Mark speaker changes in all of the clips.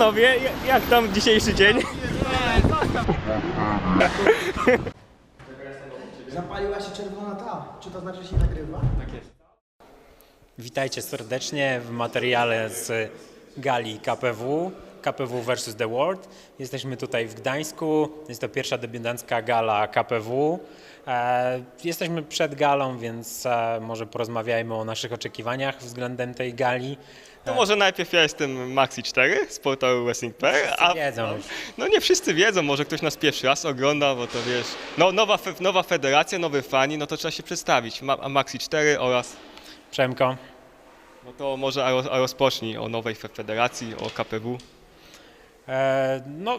Speaker 1: Panowie, jak tam dzisiejszy dzień?
Speaker 2: Zapaliła się czerwona ta. Czy to znaczy, że się nagrywa?
Speaker 3: Witajcie serdecznie w materiale z gali KPW. KPW vs The World. Jesteśmy tutaj w Gdańsku. Jest to pierwsza debiutancka gala KPW. E, jesteśmy przed galą, więc e, może porozmawiajmy o naszych oczekiwaniach względem tej gali.
Speaker 1: To może najpierw ja jestem Maxi 4 z portalu Wrestling.pl, a
Speaker 3: Wiedzą już.
Speaker 1: no nie wszyscy wiedzą, może ktoś nas pierwszy raz ogląda, bo to wiesz, no, nowa, nowa federacja, nowy fani, no to trzeba się przedstawić. Ma, a Maxi 4 oraz,
Speaker 3: Przemko.
Speaker 1: no to może rozpocznij o nowej fe- federacji, o KPW.
Speaker 3: E, no,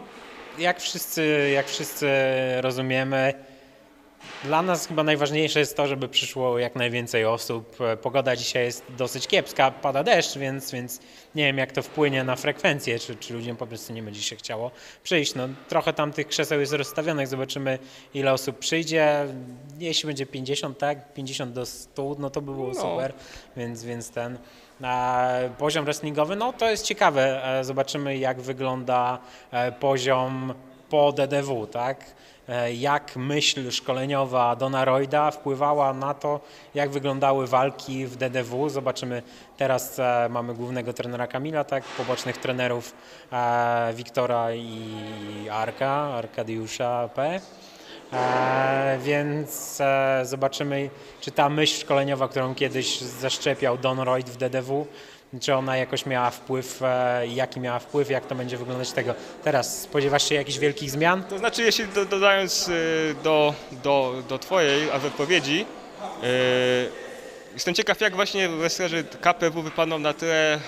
Speaker 3: jak wszyscy, jak wszyscy rozumiemy, dla nas chyba najważniejsze jest to, żeby przyszło jak najwięcej osób. E, Pogoda dzisiaj jest dosyć kiepska, pada deszcz, więc, więc nie wiem jak to wpłynie na frekwencję, czy, czy ludziom po prostu nie będzie się chciało przyjść. No, trochę tam tych krzeseł jest rozstawionych, zobaczymy ile osób przyjdzie. Jeśli będzie 50, tak, 50 do 100, no to by było
Speaker 1: No.
Speaker 3: super, więc, więc ten... Poziom wrestlingowy, no to jest ciekawe. E, Zobaczymy, jak wygląda e, poziom po DDW, tak? E, Jak myśl szkoleniowa Dona Royda wpływała na to, jak wyglądały walki w DDW. Zobaczymy, teraz mamy głównego trenera Kamila, tak? Pobocznych trenerów Wiktora i Arka, Arkadiusza P. E, więc e, zobaczymy, czy ta myśl szkoleniowa, którą kiedyś zaszczepiał Don Royd w DDW, czy ona jakoś miała wpływ, e, jaki miała wpływ, jak to będzie wyglądać tego. Teraz spodziewasz się jakichś wielkich zmian?
Speaker 1: To znaczy, jeśli do, dodając do, do, do twojej wypowiedzi, jestem ciekaw, jak właśnie wrestlerzy KPW wypadną na tyle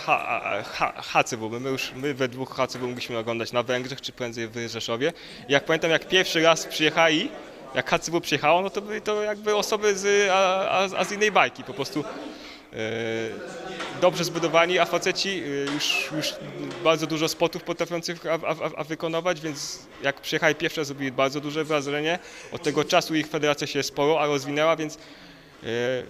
Speaker 1: HCW. My, już, my we dwóch HCW mogliśmy oglądać na Węgrzech, czy prędzej w Rzeszowie. Jak pamiętam, jak pierwszy raz przyjechali, jak HCW przyjechało, no to były to jakby osoby z, a, a, z innej bajki, po prostu e, dobrze zbudowani, a faceci e, już, już bardzo dużo spotów potrafiących a, a, a wykonywać, więc jak przyjechali pierwszy raz, zrobili bardzo duże wrażenie. Od tego czasu ich federacja się sporo a rozwinęła, więc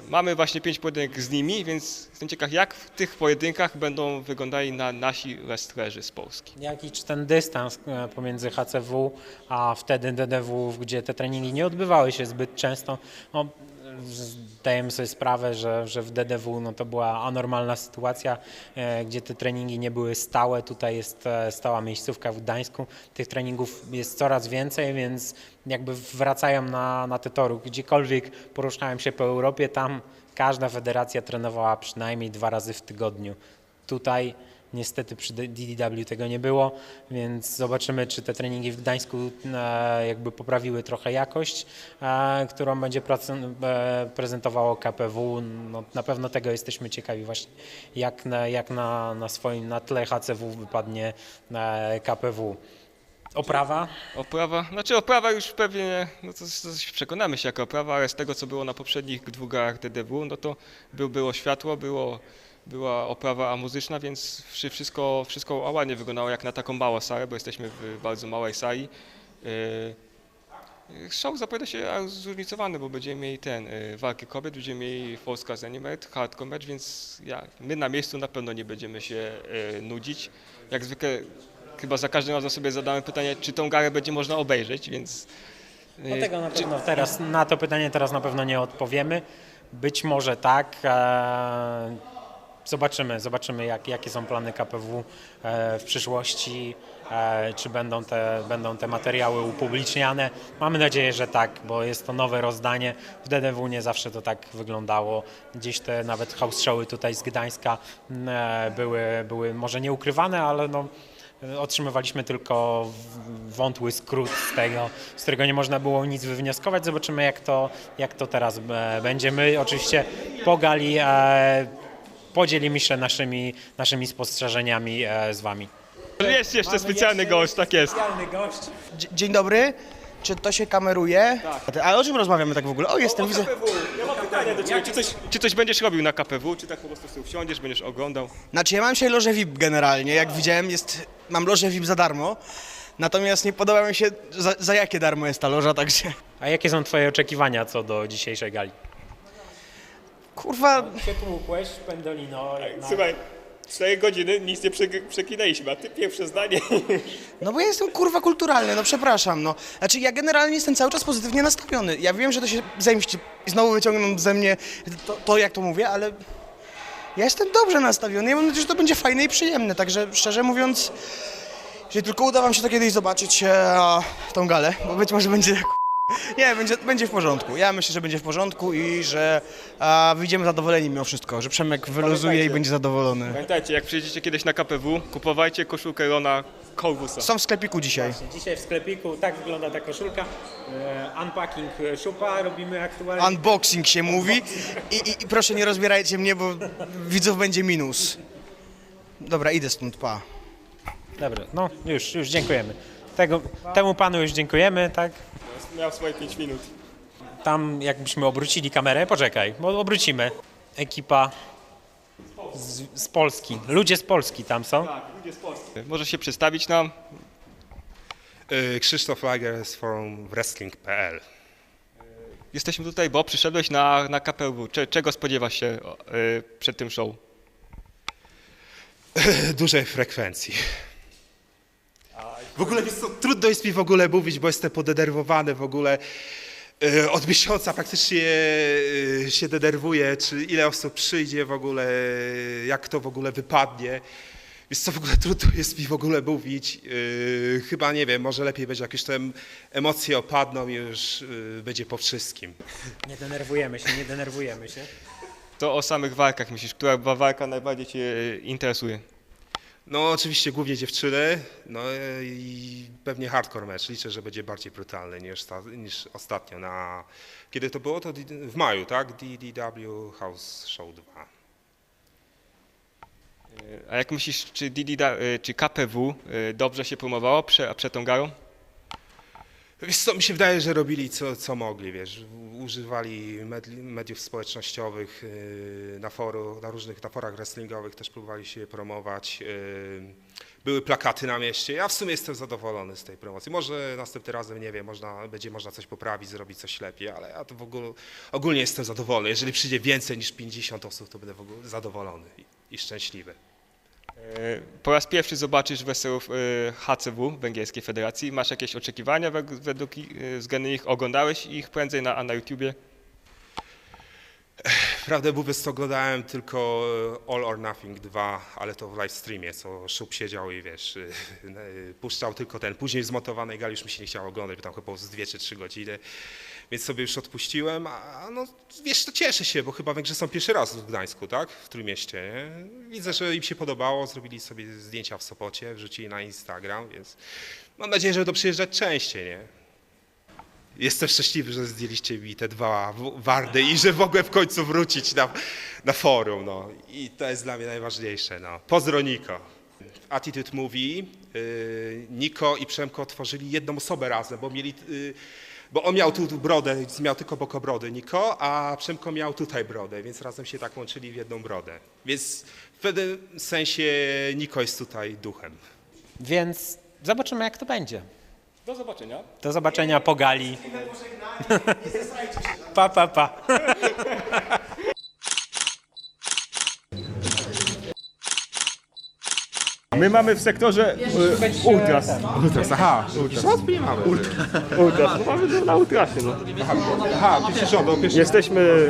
Speaker 1: mamy właśnie pięć pojedynek z nimi, więc jestem ciekaw, jak w tych pojedynkach będą wyglądali na nasi wrestlerzy z Polski.
Speaker 3: Jaki ten dystans e, pomiędzy HCW a wtedy DDW, gdzie te treningi nie odbywały się zbyt często? No, zdajemy sobie sprawę, że, że w DDW no, to była anormalna sytuacja, e, gdzie te treningi nie były stałe. Tutaj jest e, stała miejscówka w Gdańsku. Tych treningów jest coraz więcej, więc jakby wracają na, na te tory. Gdziekolwiek poruszałem się po Europie, tam każda federacja trenowała przynajmniej dwa razy w tygodniu. Tutaj Niestety przy DDW tego nie było, więc zobaczymy, czy te treningi w Gdańsku e, jakby poprawiły trochę jakość, e, którą będzie e, prezentowało KPW. No, na pewno tego jesteśmy ciekawi właśnie, jak na, jak na, na swoim, na tle HCW wypadnie KPW. Oprawa?
Speaker 1: Oprawa, znaczy oprawa już pewnie, no to, to przekonamy się jako oprawa, ale z tego co było na poprzednich dwóch DDW, no to był, było światło, było, była oprawa muzyczna, więc wszy- wszystko, wszystko ładnie wyglądało jak na taką małą salę, bo jesteśmy w bardzo małej sali. Yy, Show zapowiada się zróżnicowany, bo będziemy mieli ten, y, walki kobiet, będziemy mieli Polska z Animate, hardcore match, więc ja, my na miejscu na pewno nie będziemy się y, nudzić. Jak zwykle chyba za każdym razem sobie zadamy pytanie, czy tą galę będzie można obejrzeć, więc...
Speaker 3: No
Speaker 1: y,
Speaker 3: tego na
Speaker 1: czy-
Speaker 3: pewno teraz, na to pytanie teraz na pewno nie odpowiemy. Być może tak. e, Zobaczymy, zobaczymy jak, jakie są plany KPW e, w przyszłości, e, czy będą te, będą te materiały upubliczniane. Mamy nadzieję, że tak, bo jest to nowe rozdanie. W DDW nie zawsze to tak wyglądało. Gdzieś te nawet showy tutaj z Gdańska m, e, były, były może nieukrywane, ale no, Otrzymywaliśmy tylko wątły skrót z tego, z którego nie można było nic wywnioskować. Zobaczymy, jak to, jak to teraz będzie. My oczywiście po gali podzielimy się naszymi, naszymi spostrzeżeniami e, z Wami.
Speaker 1: Jest jeszcze specjalny gość, tak jest.
Speaker 3: Specjalny gość.
Speaker 2: Dzie- Dzień dobry. Czy to się kameruje? Tak. Ale o czym rozmawiamy tak w ogóle? O, jestem, widzę.
Speaker 1: KPW, ja mam pytanie do Ciebie, czy coś, czy coś będziesz robił na KPW, czy tak po prostu sobie usiądziesz, będziesz oglądał?
Speaker 2: Znaczy ja mam dzisiaj lożę VIP generalnie, jak widziałem jest, mam lożę VIP za darmo. Natomiast nie podoba mi się za, za jakie darmo jest ta loża, także
Speaker 3: A jakie są twoje oczekiwania co do dzisiejszej gali?
Speaker 2: Kurwa,
Speaker 3: Przytłukłeś Pendolino.
Speaker 1: Słuchaj, 4 godziny nic nie przeklinaliśmy, a Ty pierwsze zdanie.
Speaker 2: no bo ja jestem kurwa kulturalny, no przepraszam, no. Znaczy ja generalnie jestem cały czas pozytywnie nastawiony. Ja wiem, że to się zemści i znowu wyciągną ze mnie to, to jak to mówię, ale ja jestem dobrze nastawiony. Ja mam nadzieję, że to będzie fajne i przyjemne, także szczerze mówiąc, jeżeli tylko uda wam się to kiedyś zobaczyć e, tą galę, bo być może będzie Nie, będzie, będzie w porządku. Ja myślę, że będzie w porządku i że a, wyjdziemy zadowoleni mimo wszystko, że Przemek wyluzuje i będzie zadowolony.
Speaker 1: Pamiętajcie, jak przyjedziecie kiedyś na KPW, kupowajcie koszulkę Rona Korvusa.
Speaker 2: Są w sklepiku dzisiaj.
Speaker 3: Dzisiaj w sklepiku tak wygląda ta koszulka. E, unpacking szupa robimy aktualnie.
Speaker 2: Unboxing się mówi I, i, i proszę nie rozbierajcie mnie, bo widzów będzie minus. Dobra, idę stąd, pa.
Speaker 3: Dobra, no już, już dziękujemy. Tego, temu panu już dziękujemy, tak?
Speaker 1: Miał swoje 5 minut.
Speaker 3: Tam jakbyśmy obrócili kamerę, poczekaj, bo obrócimy. Ekipa z, z Polski, ludzie z Polski tam są.
Speaker 1: Tak, ludzie z Polski. Może się przedstawić nam?
Speaker 4: Y, Krzysztof Lager z forum wrestling.pl.
Speaker 1: Jesteśmy tutaj, bo przyszedłeś na, na KPW. Cze, czego spodziewasz się y, przed tym show?
Speaker 4: Dużej frekwencji. W ogóle wiesz co, trudno jest mi w ogóle mówić, bo jestem podenerwowany w ogóle. Y, Od miesiąca praktycznie y, się denerwuję, czy ile osób przyjdzie w ogóle, y, jak to w ogóle wypadnie. Więc co w ogóle trudno jest mi w ogóle mówić. Chyba nie wiem, może lepiej będzie, jak już te em- emocje opadną i już będzie po wszystkim.
Speaker 3: Nie denerwujemy się, nie denerwujemy się.
Speaker 1: To o samych walkach myślisz, która była walka najbardziej Cię interesuje?
Speaker 4: No oczywiście głównie dziewczyny, no i pewnie hardcore mecz. Liczę, że będzie bardziej brutalny niż, ta, niż ostatnio na... Kiedy to było? To w maju, tak? DDW House Show 2.
Speaker 1: Y, A jak myślisz, czy, DD, da- y, czy KPW y, dobrze się promowało prze, przed tą galą?
Speaker 4: Wiesz co, mi się wydaje, że robili co, co mogli, wiesz, używali mediów społecznościowych yy, na, foru, na różnych na forach wrestlingowych, też próbowali się promować. yy, Były plakaty na mieście. Ja w sumie jestem zadowolony z tej promocji. Może następnym razem, nie wiem, można, będzie można coś poprawić, zrobić coś lepiej, ale ja to w ogóle ogólnie jestem zadowolony. Jeżeli przyjdzie więcej niż 50 osób, to będę w ogóle zadowolony i, i szczęśliwy.
Speaker 1: Y, Po raz pierwszy zobaczysz wrestlerów y, HCW, Węgierskiej Federacji. Masz jakieś oczekiwania według, y, względem nich? Oglądałeś ich prędzej na, na YouTubie?
Speaker 4: Prawdę mówiąc, oglądałem tylko e, All or Nothing 2, ale to w live streamie, co Szub siedział i wiesz, puszczał tylko ten. Później zmontowanej gali już mi się nie chciało oglądać, bo tam chyba z 2 czy 3 godziny, więc sobie już odpuściłem. A no wiesz, to cieszę się, bo chyba Węgrzy są pierwszy raz w Gdańsku, tak? W Trójmieście. Nie? Widzę, że im się podobało, zrobili sobie zdjęcia w Sopocie, wrzucili na Instagram, więc mam nadzieję, że będą przyjeżdżać częściej, nie? Jestem szczęśliwy, że zdjęliście mi te dwa wardy i że mogłem w końcu wrócić na, na forum. No. I to jest dla mnie najważniejsze. No. Pozdro Niko. Attitude Movie, yy, Niko i Przemko tworzyli jedną osobę razem, bo mieli... Yy, bo on miał tu tu brodę, miał tylko bokobrody Niko, a Przemko miał tutaj brodę, więc razem się tak łączyli w jedną brodę. Więc w pewnym sensie Niko jest tutaj duchem.
Speaker 3: Więc zobaczymy jak to będzie.
Speaker 1: Do zobaczenia.
Speaker 3: Do zobaczenia po gali. Pa, pa, pa.
Speaker 1: My mamy w sektorze y, Ultras.
Speaker 4: Ultras, aha. Ultras.
Speaker 1: Ultras, no mamy na Ultrasie. No.
Speaker 4: Aha, pierwszy rząd, no, pierwszy
Speaker 1: Jesteśmy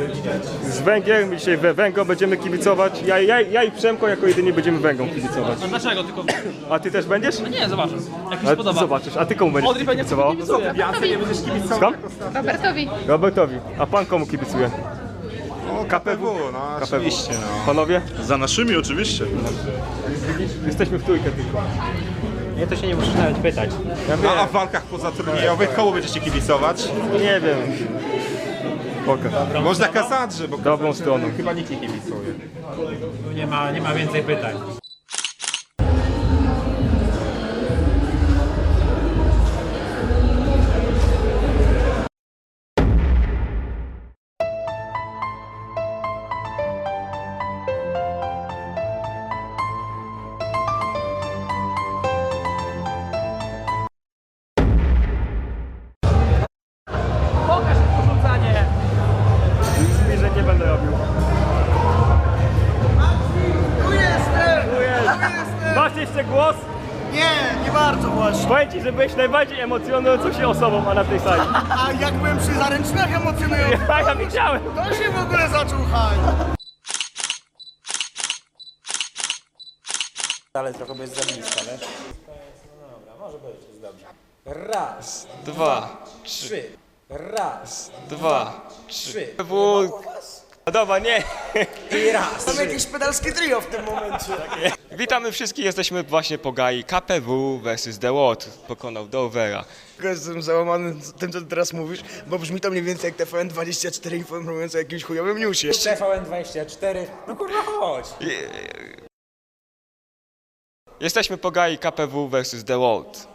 Speaker 1: z Węgier, my dzisiaj we Węgro będziemy kibicować. Ja, ja, ja i Przemko jako jedyni będziemy Węgrom kibicować.
Speaker 5: Dlaczego? Tylko
Speaker 1: A ty też będziesz?
Speaker 5: nie, zobaczę. Jak mi
Speaker 1: A
Speaker 5: się
Speaker 1: ty
Speaker 5: podoba.
Speaker 1: zobaczysz, a ty komu będziesz
Speaker 5: Odri pewnie
Speaker 1: kibicował?
Speaker 5: kibicuje.
Speaker 1: Skąd?
Speaker 6: Robertowi.
Speaker 1: Robertowi. A pan komu kibicuje?
Speaker 7: KPW, no oczywiście, no.
Speaker 1: Panowie?
Speaker 7: Za naszymi oczywiście.
Speaker 1: Jesteśmy w trójkę tylko.
Speaker 3: Nie, to się nie musisz nawet pytać.
Speaker 1: Ja
Speaker 7: No, a w walkach pozatrudnieniowych komu będziecie kibicować?
Speaker 1: nie wiem. Pokaż.
Speaker 7: Można Kasandrze, bo
Speaker 1: Dobrą stroną.
Speaker 7: chyba nikt nie kibicuje.
Speaker 3: Nie ma, nie ma więcej pytań.
Speaker 1: Emocjonującą się osobą, a na tej sali.
Speaker 2: A jak byłem przy zaręczynach emocjonujących,
Speaker 1: Ja, ja widziałem.
Speaker 2: to się w ogóle zaczął haj.
Speaker 3: Ale trochę bez za blisko, ale... No dobra, może być, jest dobrze. Raz,
Speaker 1: Dwa,
Speaker 3: trzy, raz,
Speaker 1: dwa, trzy.
Speaker 3: trzy.
Speaker 1: W... No dobra, nie.
Speaker 3: I raz.
Speaker 2: Mam jakieś pedalskie trio w tym momencie.
Speaker 1: Witamy wszystkich, jesteśmy właśnie po gai KPW vs The World. Pokonał Dovera.
Speaker 2: Jestem załamany tym, co ty teraz mówisz, bo brzmi to mniej więcej jak TVN24 informujące o jakimś chujowym newsie.
Speaker 3: TVN24, no kurwa chodź.
Speaker 1: Jesteśmy po gai KPW vs The World.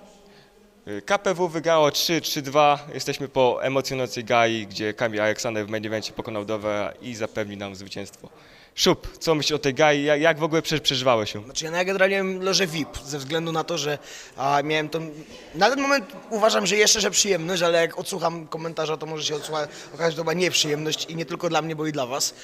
Speaker 1: KPW wygrało 3-3-2. Jesteśmy po emocjonującej gai, gdzie Kamil Aleksander w main pokonał Dovera i zapewnił nam zwycięstwo. Szup, co myślisz o tej gai? Jak, w ogóle prze- przeżywałeś ją?
Speaker 2: Znaczy ja na generalnie lożę VIP, ze względu na to, że a, miałem to... Na ten moment uważam, że jeszcze, że przyjemność, ale jak odsłucham komentarza, to może się odsłucha, okazać, że to była nieprzyjemność i nie tylko dla mnie, bo i dla was,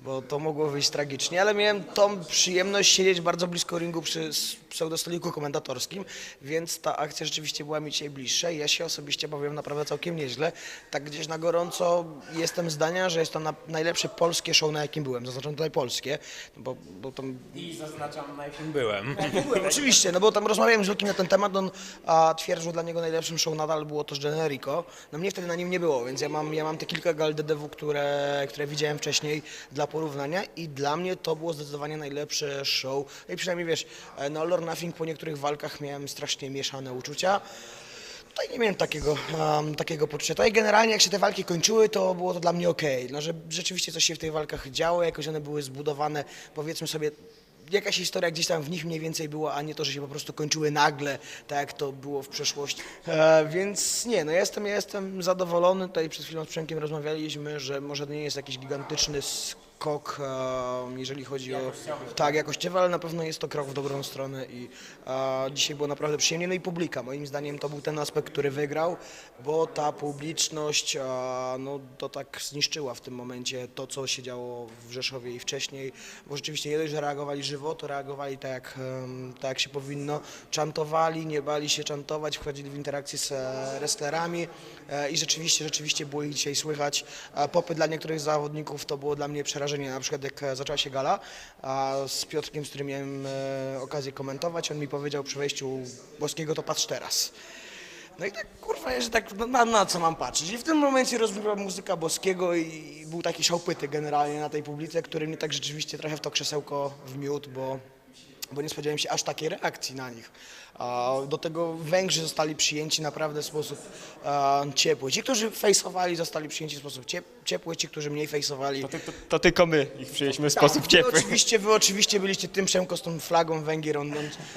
Speaker 2: bo to mogło wyjść tragicznie, ale miałem tą przyjemność siedzieć bardzo blisko ringu przy pseudostoliku komentatorskim, więc ta akcja rzeczywiście była mi dzisiaj bliższa i ja się osobiście bawiłem naprawdę całkiem nieźle. Tak gdzieś na gorąco jestem zdania, że jest to na, najlepsze polskie show, na jakim byłem, zaznaczam tutaj polskie, bo, bo tam
Speaker 3: I zaznaczam na jakim byłem.
Speaker 2: Byłem, oczywiście, no bo tam rozmawiałem z Lukim na ten temat, on a, twierdził, że dla niego najlepszym show nadal było to z Generico. No mnie wtedy na nim nie było, więc ja mam, ja mam te kilka gal DDW, które, które widziałem wcześniej dla porównania i dla mnie to było zdecydowanie najlepsze show. No i przynajmniej wiesz, e, no or Nothing po niektórych walkach miałem strasznie mieszane uczucia. Tutaj nie miałem takiego, um, takiego poczucia. Tutaj generalnie jak się te walki kończyły, to było to dla mnie okej. No, że rzeczywiście coś się w tych walkach działo, jakoś one były zbudowane, powiedzmy sobie, jakaś historia gdzieś tam w nich mniej więcej była, a nie to, że się po prostu kończyły nagle, tak jak to było w przeszłości. E, więc nie, no jestem, ja jestem zadowolony. Tutaj przed chwilą z Przemkiem rozmawialiśmy, że może nie jest jakiś gigantyczny skok, jeżeli chodzi o... Tak, jakościowy, ale na pewno jest to krok w dobrą stronę i dzisiaj było naprawdę przyjemnie. No i publika, moim zdaniem to był ten aspekt, który wygrał, bo ta publiczność, no to tak zniszczyła w tym momencie to, co się działo w Rzeszowie i wcześniej, bo rzeczywiście nie dość, że reagowali żywo, to reagowali tak jak, tak jak się powinno, czantowali, nie bali się czantować, wchodzili w interakcję z e, wrestlerami e, i rzeczywiście, rzeczywiście było ich dzisiaj słychać. E, Popy dla niektórych zawodników to było dla mnie przerażenie, na przykład jak e, zaczęła się gala a z Piotrkiem, z którym miałem e, okazję komentować, on mi powiedział przy wejściu Boskiego to patrz teraz. No i tak kurwa, że tak no, na, na co mam patrzeć. I w tym momencie rozbiła muzyka Boskiego i był taki szałpyty generalnie na tej publice, który mnie tak rzeczywiście trochę w to krzesełko wmiótł, bo, bo nie spodziewałem się aż takiej reakcji na nich. Do tego Węgrzy zostali przyjęci naprawdę w sposób ciepły. Ci, którzy fejsowali, zostali przyjęci w sposób ciep- ciepły, ci, którzy mniej fejsowali.
Speaker 1: To, to, to tylko my ich przyjęliśmy w
Speaker 2: Tak,
Speaker 1: sposób
Speaker 2: wy
Speaker 1: ciepły.
Speaker 2: Oczywiście, wy oczywiście byliście tym Przemko z tą flagą Węgier, on,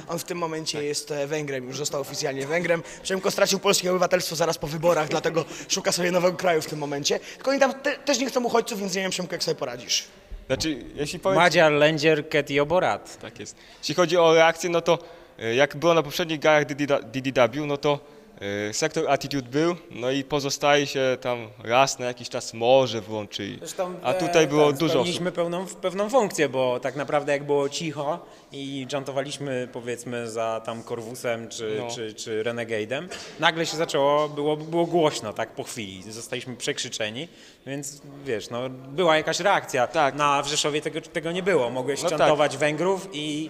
Speaker 2: on, w tym momencie jest e, Węgrem, już został oficjalnie Węgrem. Przemko stracił polskie obywatelstwo zaraz po wyborach, dlatego szuka sobie nowego kraju w tym momencie. Tylko oni tam te, też nie chcą uchodźców, więc nie wiem Przemko, jak sobie poradzisz.
Speaker 1: Znaczy, jeśli powiem...
Speaker 3: Madziar, Lędzier, Ket i Oborat.
Speaker 1: Tak jest. Jeśli chodzi o reakcję, no to e, jak było na poprzednich galach DDW, no to sektor Attitude był, no i pozostali się tam raz na jakiś czas może włączyli. A tutaj było dużo osób.
Speaker 3: Pełną, pewną funkcję, bo tak naprawdę jak było cicho i jantowaliśmy powiedzmy za tam Korwusem czy,
Speaker 1: No.
Speaker 3: czy, czy Renegade'em, nagle się zaczęło, było, było głośno tak po chwili, zostaliśmy przekrzyczeni, więc wiesz, no była jakaś reakcja.
Speaker 1: Tak.
Speaker 3: Na w Rzeszowie tego, tego nie było, mogłeś
Speaker 1: No tak.
Speaker 3: Węgrów i,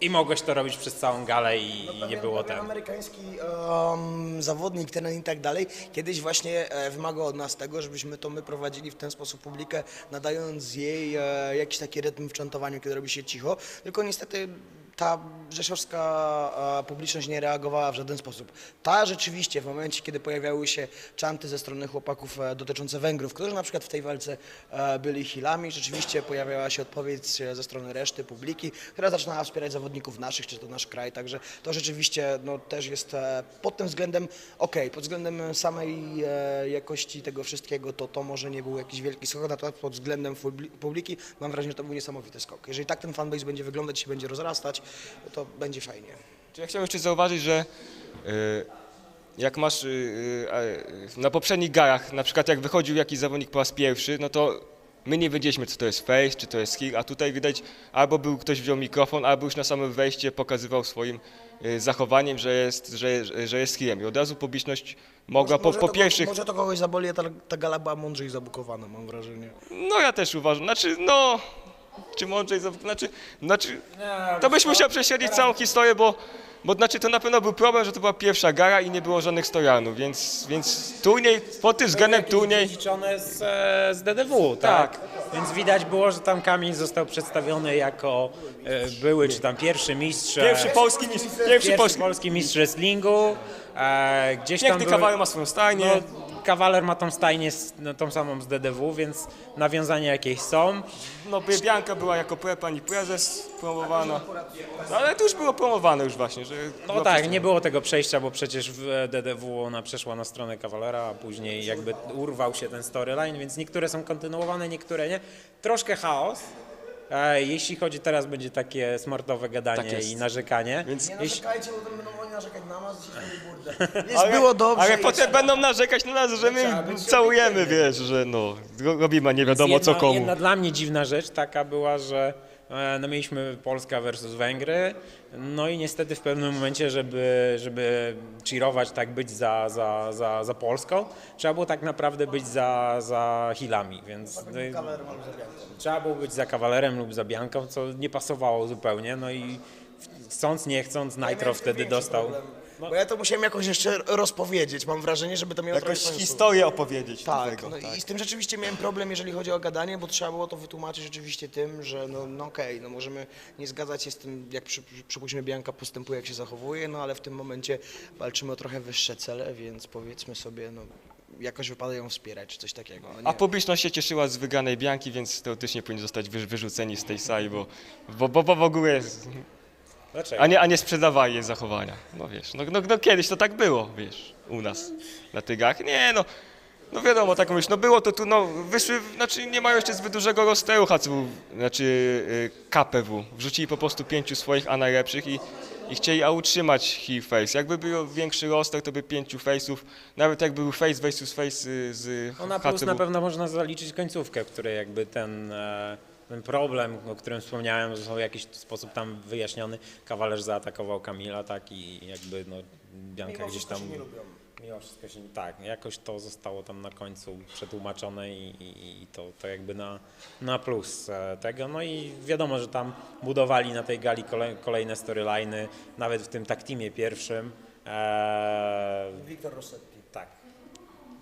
Speaker 3: i mogłeś to robić przez całą galę i, i nie było
Speaker 2: Pewien
Speaker 3: ten.
Speaker 2: amerykański um, zawodnik, ten i tak dalej, kiedyś właśnie e, wymagał od nas tego, żebyśmy to my prowadzili w ten sposób publikę, nadając jej e, jakiś taki rytm w czantowaniu, kiedy robi się cicho. Tylko niestety ta rzeszowska publiczność nie reagowała w żaden sposób. Ta rzeczywiście w momencie, kiedy pojawiały się czanty ze strony chłopaków e, dotyczące Węgrów, którzy na przykład w tej walce e, byli healami, rzeczywiście pojawiała się odpowiedź e, ze strony reszty publiki, która zaczynała wspierać zawodników naszych, czy to nasz kraj, także to rzeczywiście no, też jest pod tym względem ok, pod względem samej jakości tego wszystkiego to to może nie był jakiś wielki skok, natomiast pod względem publi- publiki mam wrażenie, że to był niesamowity skok. Jeżeli tak ten fanbase będzie wyglądać, się będzie rozrastać, to będzie fajnie.
Speaker 1: Czy Ja chciałem jeszcze zauważyć, że e, jak masz e, e, na poprzednich galach, na przykład jak wychodził jakiś zawodnik po raz pierwszy, no to my nie wiedzieliśmy, co to jest face, czy to jest heel, a tutaj widać, albo był ktoś wziął mikrofon, albo już na samym wejście pokazywał swoim y, zachowaniem, że jest, że, że jest heelem. I od razu publiczność mogła po, po
Speaker 2: to,
Speaker 1: pierwszych...
Speaker 2: Może to kogoś zaboli, a ta, ta gala była mądrzej zabukowana, mam wrażenie.
Speaker 1: No ja też uważam, znaczy no, czy mądrzej, znaczy, znaczy to byś musiał prześledzić całą historię, bo, bo znaczy to na pewno był problem, że to była pierwsza gara i nie było żadnych stojanów, więc, więc turniej, pod tym względem turniej,
Speaker 3: dziedziczone z, z DDW, tak? Więc widać było, że tam Kamil został przedstawiony jako e, były, czy tam pierwszy mistrz, e,
Speaker 1: pierwszy polski mistrz, pierwszy
Speaker 3: pierwszy
Speaker 1: polski,
Speaker 3: polski mistrz wrestlingu, e, gdzieś tam
Speaker 1: piękny
Speaker 3: były-
Speaker 1: kawaler ma swoją stajnię,
Speaker 3: No, kawaler ma tą stajnię, z- no, tą samą z DDW, więc nawiązania jakieś są.
Speaker 1: no Bianka była jako pre, pani prezes promowana, no, ale to już było promowane już właśnie, że...
Speaker 3: No
Speaker 1: była
Speaker 3: tak,
Speaker 1: przez-
Speaker 3: nie było tego przejścia, bo przecież w DDW ona przeszła na stronę kawalera, a później jakby urwał się ten storyline, więc niektóre są kontynuowane, niektóre nie. Troszkę chaos. E, Jeśli chodzi teraz będzie takie smartowe gadanie
Speaker 1: Tak jest.
Speaker 3: i narzekanie.
Speaker 1: Więc-
Speaker 2: Nie
Speaker 3: Jeśli,
Speaker 2: narzekajcie, bo będą oni narzekać na nas, dzisiaj Jest
Speaker 1: Ale-
Speaker 2: było dobrze.
Speaker 1: Ale potem będą narzekać na nas, że my całujemy, wiesz, że no, ro- robimy nie wiadomo co
Speaker 3: jedna,
Speaker 1: komu.
Speaker 3: Jedna dla mnie dziwna rzecz taka była, że no mieliśmy Polska versus Węgry, no i niestety w pewnym momencie, żeby, żeby cheerować, tak być za, za, za, za Polską, trzeba było tak naprawdę być za, za Hilami, więc no, trzeba było być za kawalerem lub za Bianką, co nie pasowało zupełnie, no i chcąc, nie chcąc, Nitro wtedy dostał.
Speaker 2: Bo ja to musiałem jakoś jeszcze rozpowiedzieć. Mam wrażenie, żeby to miało
Speaker 1: Jakoś
Speaker 2: trochę sensu.
Speaker 1: historię opowiedzieć.
Speaker 2: Tak,
Speaker 1: tego,
Speaker 2: no
Speaker 1: tak.
Speaker 2: i z tym rzeczywiście miałem problem, jeżeli chodzi o gadanie, bo trzeba było to wytłumaczyć rzeczywiście tym, że no, no okej, no możemy nie zgadzać się z tym, jak przy, przypuśćmy Bianka postępuje, jak się zachowuje, no ale w tym momencie walczymy o trochę wyższe cele, więc powiedzmy sobie, no jakoś wypada ją wspierać, czy coś takiego. No,
Speaker 1: A
Speaker 2: nie.
Speaker 1: publiczność się cieszyła z wygranej Bianki, więc teoretycznie powinni zostać wy- wyrzuceni z tej sali, bo, bo, bo, bo w ogóle, jest-
Speaker 3: Dlaczego?
Speaker 1: a nie, a nie sprzedawali jej zachowania. No wiesz, no, no, no kiedyś to tak było, wiesz, u nas na tygach. Nie no, no wiadomo, tak mówisz, no było to tu, no wyszły, znaczy nie mają jeszcze zbyt dużego rosteru HCW, znaczy y, KPW. Wrzucili po prostu pięciu swoich, a najlepszych i, i chcieli a utrzymać heel face. Jakby był większy roster, to by pięciu face'ów, nawet jakby był face versus face y, z
Speaker 3: No na plus
Speaker 1: HCW.
Speaker 3: na pewno można zaliczyć końcówkę, w której jakby ten, e, ten problem, o którym wspomniałem, został w jakiś sposób tam wyjaśniony. Kawalerz zaatakował Kamila, tak, i jakby no, Bianka gdzieś tam... Mimo wszystko się tak, jakoś to zostało tam na końcu przetłumaczone i, i, i to, to jakby na, na plus e, tego. No i wiadomo, że tam budowali na tej gali kolej, kolejne storyliny, nawet w tym tak teamie pierwszym. E,
Speaker 2: Wiktor Rossetti.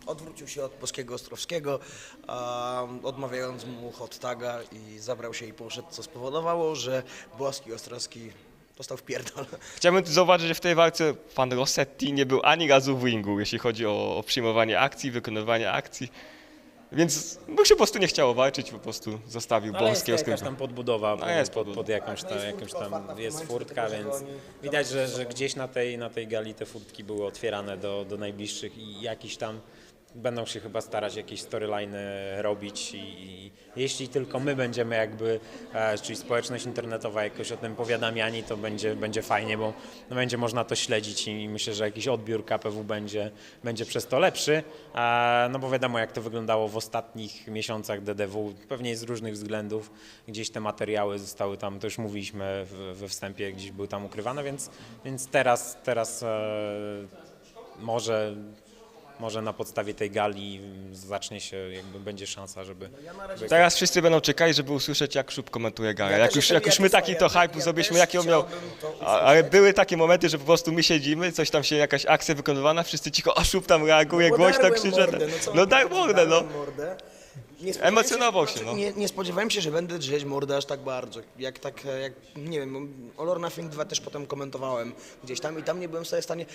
Speaker 2: Odwrócił się od Polskiego Ostrowskiego, um, odmawiając mu hot taga i zabrał się i poszedł, co spowodowało, że Boski Ostrowski dostał w pierdol.
Speaker 1: Chciałbym tu zauważyć, że w tej walce pan Rossetti nie był ani razu w ringu, jeśli chodzi o, o przyjmowanie akcji, wykonywanie akcji. Więc mu się po prostu nie chciało walczyć, po prostu zostawił
Speaker 3: Ale jest
Speaker 1: Bolskiego
Speaker 3: jakaś tam podbudowa
Speaker 1: No jest
Speaker 3: pod, pod,
Speaker 1: podbudowa.
Speaker 3: jakąś tam, jakąś tam jest furtka, więc widać, że, że gdzieś na tej, na tej gali te furtki były otwierane do, do najbliższych i jakiś tam będą się chyba starać jakieś storyliny robić i, i jeśli tylko my będziemy jakby, e, czyli społeczność internetowa jakoś o tym powiadamiani, to będzie, będzie fajnie, bo no, będzie można to śledzić i myślę, że jakiś odbiór KPW będzie, będzie przez to lepszy, e, no bo wiadomo jak to wyglądało w ostatnich miesiącach DDW, pewnie z różnych względów. Gdzieś te materiały zostały tam, to już mówiliśmy we wstępie, gdzieś były tam ukrywane, więc, więc teraz, teraz e, może może na podstawie tej gali zacznie się, jakby będzie szansa, żeby... żeby
Speaker 1: Teraz wszyscy będą czekali, żeby usłyszeć, jak Szub komentuje galę.
Speaker 2: Ja
Speaker 1: jak, już, jak już my taki to hype
Speaker 2: ja
Speaker 1: zrobiliśmy, jaki on miał. A, ale były takie momenty, że po prostu my siedzimy, coś tam się, jakaś akcja wykonywana, wszyscy cicho, a Szub tam reaguje, głośno
Speaker 2: Podarłem
Speaker 1: krzycze.
Speaker 2: mordę, co
Speaker 1: No
Speaker 2: mam
Speaker 1: daj
Speaker 2: powiedzieć,
Speaker 1: mordę, no.
Speaker 2: mordę. Nie spodziewałem
Speaker 1: Emocjonował się, no.
Speaker 2: Nie, nie spodziewałem się, że będę drzeć mordę aż tak bardzo. Jak tak, e, jak, nie wiem, All or Nothing 2 też potem komentowałem gdzieś tam i tam nie byłem sobie w stanie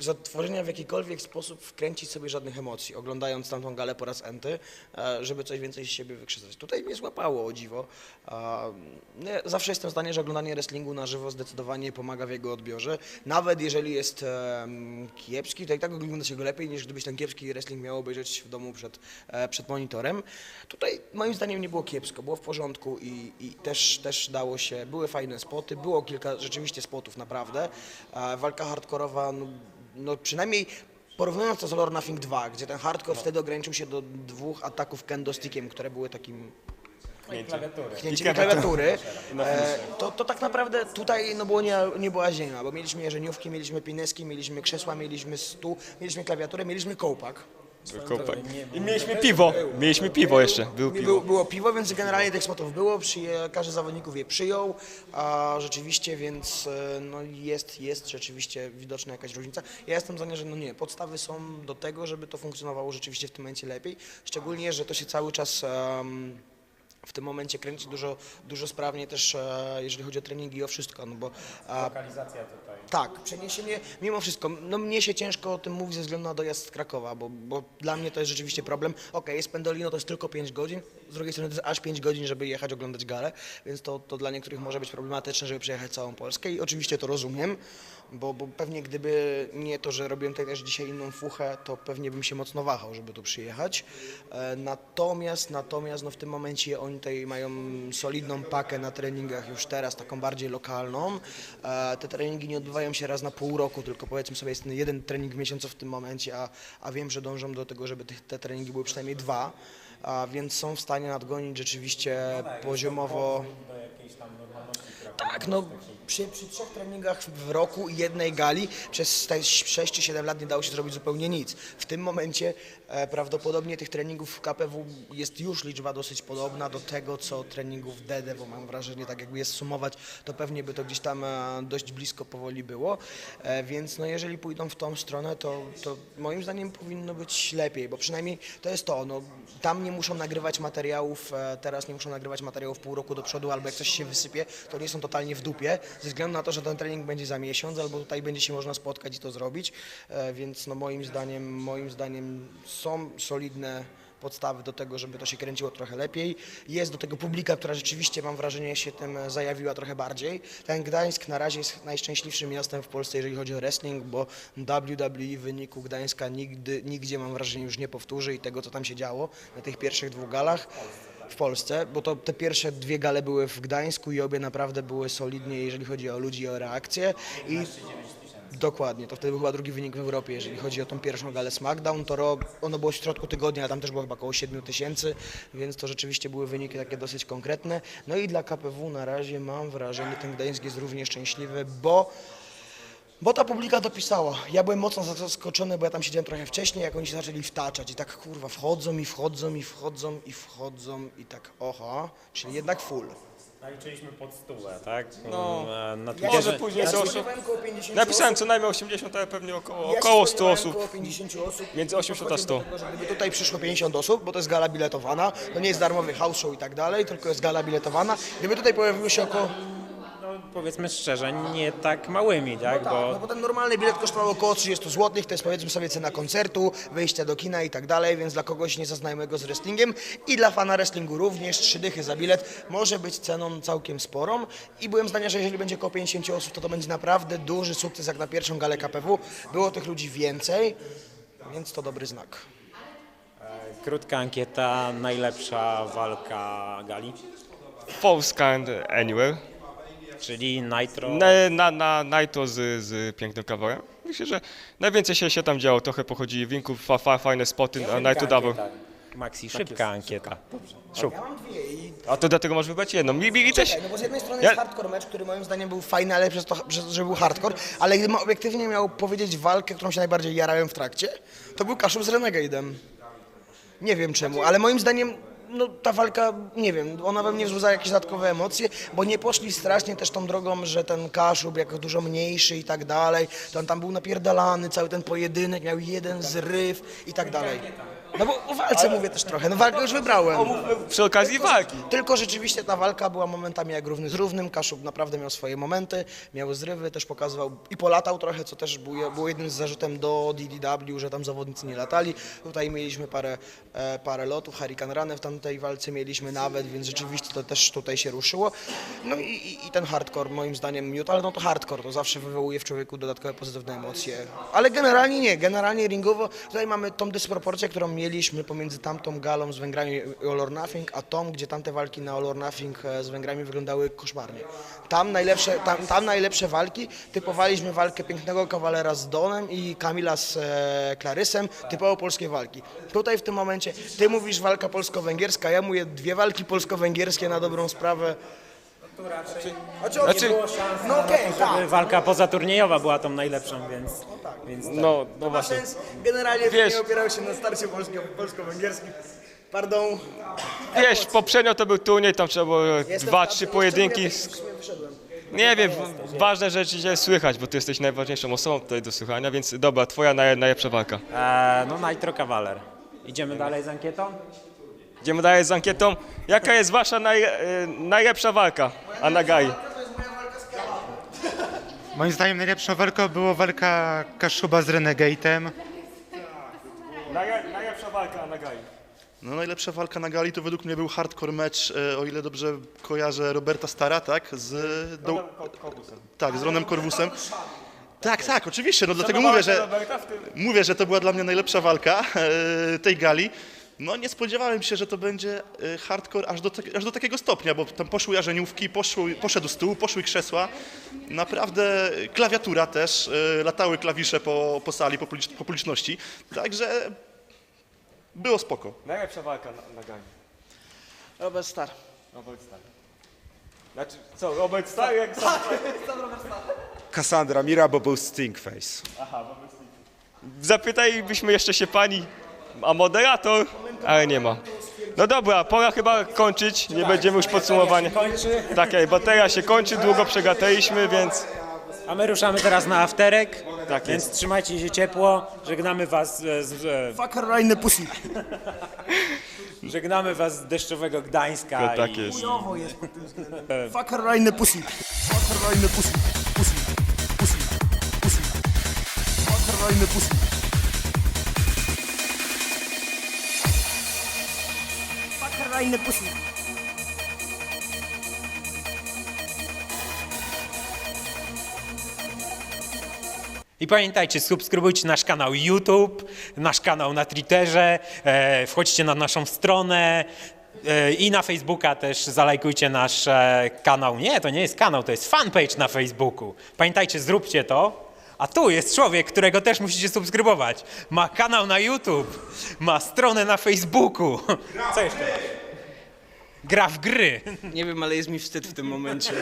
Speaker 2: z odtworzenia w jakikolwiek sposób wkręcić sobie żadnych emocji, oglądając tamtą galę po raz enty, e, żeby coś więcej z siebie wykrzesać. Tutaj mnie złapało, o dziwo. Ja zawsze jestem zdania, że oglądanie wrestlingu na żywo zdecydowanie pomaga w jego odbiorze. Nawet jeżeli jest kiepski, to i tak ogląda się go lepiej, niż gdybyś ten kiepski wrestling miał obejrzeć w domu przed, e, przed monitorem. Tutaj moim zdaniem nie było kiepsko, było w porządku i, i też, też dało się, były fajne spoty, było kilka rzeczywiście spotów naprawdę. E, walka hardkorowa, no, no przynajmniej porównując to z or Nothing 2, gdzie ten hardcore wtedy ograniczył się do dwóch ataków kendo stickiem, które były takim pchnięciem klawiatury, e, to, to tak naprawdę tutaj no było nie, nie była ziemia, bo mieliśmy jeżeniówki, mieliśmy pineski, mieliśmy krzesła, mieliśmy stół, mieliśmy klawiaturę, mieliśmy kołpak.
Speaker 1: Kołpak. I mieliśmy piwo, mieliśmy piwo jeszcze, było
Speaker 2: Było,
Speaker 1: piwo.
Speaker 2: było piwo, więc generalnie tych spotów było, przyje, każdy z zawodników je przyjął, a rzeczywiście, więc e, no jest, jest rzeczywiście widoczna jakaś różnica. Ja jestem zdania, że no nie, podstawy są do tego, żeby to funkcjonowało rzeczywiście w tym momencie lepiej, szczególnie, że to się cały czas em, w tym momencie kręci dużo, dużo sprawniej też, e, jeżeli chodzi o treningi i o wszystko, no bo
Speaker 3: Lokalizacja tutaj.
Speaker 2: tak, przeniesienie, mimo wszystko, no mnie się ciężko o tym mówi ze względu na dojazd z Krakowa, bo, bo dla mnie to jest rzeczywiście problem. Okej, jest Pendolino, to jest tylko 5 godzin, z drugiej strony to jest aż 5 godzin, żeby jechać oglądać galę, więc to, to dla niektórych może być problematyczne, żeby przejechać całą Polskę i oczywiście to rozumiem, bo, bo pewnie gdyby nie to, że robiłem tutaj też dzisiaj inną fuchę, to pewnie bym się mocno wahał, żeby tu przyjechać. E, Natomiast, natomiast no w tym momencie oni tutaj mają solidną pakę na treningach już teraz, taką bardziej lokalną. E, Te treningi nie odbywają się raz na pół roku, tylko powiedzmy sobie jest jeden trening w miesiącu w tym momencie, a, a wiem, że dążą do tego, żeby te treningi były przynajmniej dwa, a więc są w stanie nadgonić rzeczywiście poziomowo. Tak, no przy, przy trzech treningach w roku i jednej gali przez te 6 czy 7 lat nie dało się zrobić zupełnie nic. W tym momencie e, prawdopodobnie tych treningów w KPW jest już liczba dosyć podobna do tego, co treningów w DD, bo mam wrażenie, tak jakby je sumować, to pewnie by to gdzieś tam e, dość blisko powoli było, e, więc no jeżeli pójdą w tą stronę, to, to moim zdaniem powinno być lepiej, bo przynajmniej to jest to, no tam nie muszą nagrywać materiałów, e, teraz nie muszą nagrywać materiałów pół roku do przodu, albo jak coś się wysypie, to nie są totalnie w dupie, ze względu na to, że ten trening będzie za miesiąc, albo tutaj będzie się można spotkać i to zrobić, e, więc no moim zdaniem, moim zdaniem są solidne podstawy do tego, żeby to się kręciło trochę lepiej. Jest do tego publika, która rzeczywiście mam wrażenie się tym zajawiła trochę bardziej. Ten Gdańsk na razie jest najszczęśliwszym miastem w Polsce, jeżeli chodzi o wrestling, bo WWE w wyniku Gdańska nigdy, nigdzie mam wrażenie już nie powtórzy i tego, co tam się działo na tych pierwszych dwóch galach w Polsce, bo to te pierwsze dwie gale były w Gdańsku i obie naprawdę były solidnie, jeżeli chodzi o ludzi o reakcje. I Dokładnie, to wtedy był chyba drugi wynik w Europie, jeżeli chodzi o tą pierwszą galę SmackDown, to ono było w środku tygodnia, a tam też było chyba około 7 tysięcy, więc to rzeczywiście były wyniki takie dosyć konkretne. No i dla KPW na razie mam wrażenie, ten Gdańsk jest równie szczęśliwy, bo bo ta publika dopisała. Ja byłem mocno zaskoczony, bo ja tam siedziałem trochę wcześniej, jak oni się zaczęli wtaczać i tak kurwa wchodzą i wchodzą i wchodzą i wchodzą i tak oho, czyli jednak full.
Speaker 3: Naliczyliśmy pod stówę, tak?
Speaker 1: No,
Speaker 3: Na, na
Speaker 1: Może później
Speaker 2: Ja
Speaker 1: co osób.
Speaker 2: spodziewałem koło 50
Speaker 1: Napisałem
Speaker 2: osób.
Speaker 1: co najmniej 80, ale pewnie około,
Speaker 2: Ja się
Speaker 1: około 100
Speaker 2: spodziewałem
Speaker 1: osób.
Speaker 2: Około 50 osób.
Speaker 1: Między 80 a
Speaker 2: Podchodziłem
Speaker 1: 100.
Speaker 2: do Tego, że gdyby tutaj przyszło 50 osób, bo to jest gala biletowana, to nie jest darmowy house show i tak dalej, tylko jest gala biletowana. Gdyby tutaj pojawiło się około.
Speaker 3: No, powiedzmy szczerze, nie tak małymi, tak?
Speaker 2: Tak,
Speaker 3: Bo
Speaker 2: no bo ten normalny bilet kosztował około 30 zł, to jest powiedzmy sobie cena koncertu, wyjścia do kina i tak dalej, więc dla kogoś niezaznajomego z wrestlingiem i dla fana wrestlingu również trzy dychy za bilet może być ceną całkiem sporą i byłem zdania, że jeżeli będzie około 50 osób, to to będzie naprawdę duży sukces jak na pierwszą galę KPW. Było tych ludzi więcej, więc to dobry znak.
Speaker 3: krótka ankieta, najlepsza walka gali,
Speaker 1: False Kind Anywhere.
Speaker 3: Czyli Nitro.
Speaker 1: Na, na, na Naito z, z pięknym kawałem. Myślę, że najwięcej się, się tam działo. Trochę pochodzi winków, fa, fa, fajne spoty, a Naito dawał.
Speaker 3: Maxi, szybka ankieta. Szub.
Speaker 2: Ja mam dwie i
Speaker 1: A to dlatego masz wybrać jedną. Mi, mi też.
Speaker 2: Czekaj, no bo z jednej strony
Speaker 1: Ja-
Speaker 2: jest hardcore mecz, który moim zdaniem był fajny, ale przez to, przez, że był hardcore, ale gdybym obiektywnie miał powiedzieć walkę, którą się najbardziej jarałem w trakcie, to był Kaszub z Renegade'em. Nie wiem czemu, ale moim zdaniem no, ta walka, nie wiem, ona we mnie wzbudza jakieś dodatkowe emocje, bo nie poszli strasznie też tą drogą, że ten Kaszub jako dużo mniejszy i tak dalej, to on tam był napierdalany, cały ten pojedynek miał jeden zryw i tak dalej. No bo o walce mówię też trochę, no walkę już wybrałem.
Speaker 1: Przy okazji walki.
Speaker 2: Tylko rzeczywiście ta walka była momentami jak równy z równym. Kaszub naprawdę miał swoje momenty, miał zrywy, też pokazywał i polatał trochę, co też był, było jednym z zarzutem do DDW, że tam zawodnicy nie latali. Tutaj mieliśmy parę, e, parę lotów, Hurricane Runę w tamtej walce mieliśmy nawet, więc rzeczywiście to też tutaj się ruszyło. No i, i, i ten hardcore moim zdaniem miód, ale no to hardcore, to zawsze wywołuje w człowieku dodatkowe pozytywne emocje. Ale generalnie nie, generalnie ringowo tutaj mamy tą dysproporcję, którą mieliśmy pomiędzy tamtą galą z Węgrami i All or Nothing, a tą, gdzie tamte walki na All or Nothing e, z Węgrami wyglądały koszmarnie. Tam najlepsze, tam, tam najlepsze walki typowaliśmy walkę Pięknego Kawalera z Donem i Kamila z e, Clarysem, typowo polskie walki. Tutaj w tym momencie ty mówisz walka polsko-węgierska, ja mówię dwie walki polsko-węgierskie na dobrą sprawę.
Speaker 1: Znaczy,
Speaker 2: No okej, tak.
Speaker 3: Walka pozaturniejowa była tą najlepszą, więc, więc tak.
Speaker 1: no, no właśnie.
Speaker 2: Sens generalnie
Speaker 1: Wiesz-
Speaker 2: nie opierał się na starcie polsko-węgierskim. Pardon.
Speaker 1: Wiesz, poprzednio to był turniej, tam trzeba było
Speaker 2: Jestem
Speaker 1: dwa,
Speaker 2: w
Speaker 1: trzy pojedynki.
Speaker 2: jeszcze mówię, tak, w sumie wyszedłem.
Speaker 1: Nie wiem, ważne rzeczy cię słychać, bo ty jesteś najważniejszą osobą tutaj do słuchania, więc dobra, twoja naj, najlepsza walka.
Speaker 3: E, no Nitro Cavalier. Idziemy dalej z ankietą?
Speaker 1: Idziemy dalej z ankietą. Jaka jest wasza naj, e, najlepsza walka, Anagai?
Speaker 5: Moim zdaniem najlepsza walka była walka Kaszuba z Renegate'em.
Speaker 1: Najlepsza walka Anagai.
Speaker 6: No najlepsza walka na gali to według mnie był hardcore mecz, e, o ile dobrze kojarzę, Roberta Stara, tak? Z, do, tak, z Ronem Corvusem. Tak, tak, oczywiście, no dlatego mówię, że, mówię, że to była dla mnie najlepsza walka e, tej gali. No nie spodziewałem się, że to będzie e, hardcore aż do, tak- aż do takiego stopnia, bo tam poszły jarzeniówki, poszły, poszedł stół, poszły krzesła. Naprawdę klawiatura też, e, latały klawisze po, po sali, po, publicz- po publiczności. Także było spoko.
Speaker 1: Najlepsza walka Anagai.
Speaker 2: Robert Star.
Speaker 1: Robert Star. Znaczy, co, Robert Star jak sam?
Speaker 4: Cassandra Mira, bo był Stingface.
Speaker 1: Zapytajbyśmy jeszcze się pani, a moderator, ale nie ma. No dobra, pora chyba kończyć, nie będziemy już podsumowania.
Speaker 3: Kończy.
Speaker 1: Tak, ej, bateria się kończy, długo przegataliśmy, więc
Speaker 3: A my ruszamy teraz na afterek,
Speaker 1: Tak
Speaker 3: więc
Speaker 1: jest.
Speaker 3: trzymajcie się ciepło. Żegnamy was z, z,
Speaker 2: right in the pussy.
Speaker 3: żegnamy was z deszczowego Gdańska.
Speaker 1: tak
Speaker 3: i,
Speaker 1: jest.
Speaker 2: Chujowo jest pod tym względem. Fucker right in the pussy. Right in the pussy. Pussy. Pussy. Pussy. Right in the pussy. In the.
Speaker 3: I pamiętajcie, subskrybujcie nasz kanał YouTube, nasz kanał na Twitterze, e, wchodźcie na naszą stronę e, i na Facebooka też zalajkujcie nasz e, kanał. Nie, to nie jest kanał, to jest fanpage na Facebooku. Pamiętajcie, zróbcie to. A tu jest człowiek, którego też musicie subskrybować. Ma kanał na YouTube, ma stronę na Facebooku. Co jeszcze? Gra w gry.
Speaker 2: Nie wiem, ale jest mi wstyd w tym momencie.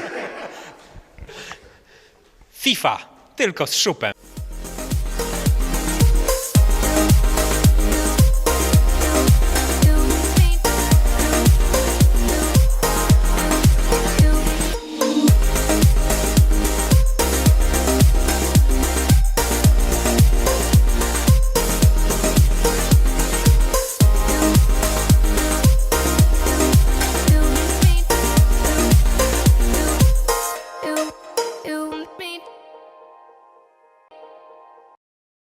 Speaker 3: FIFA, tylko z szupem.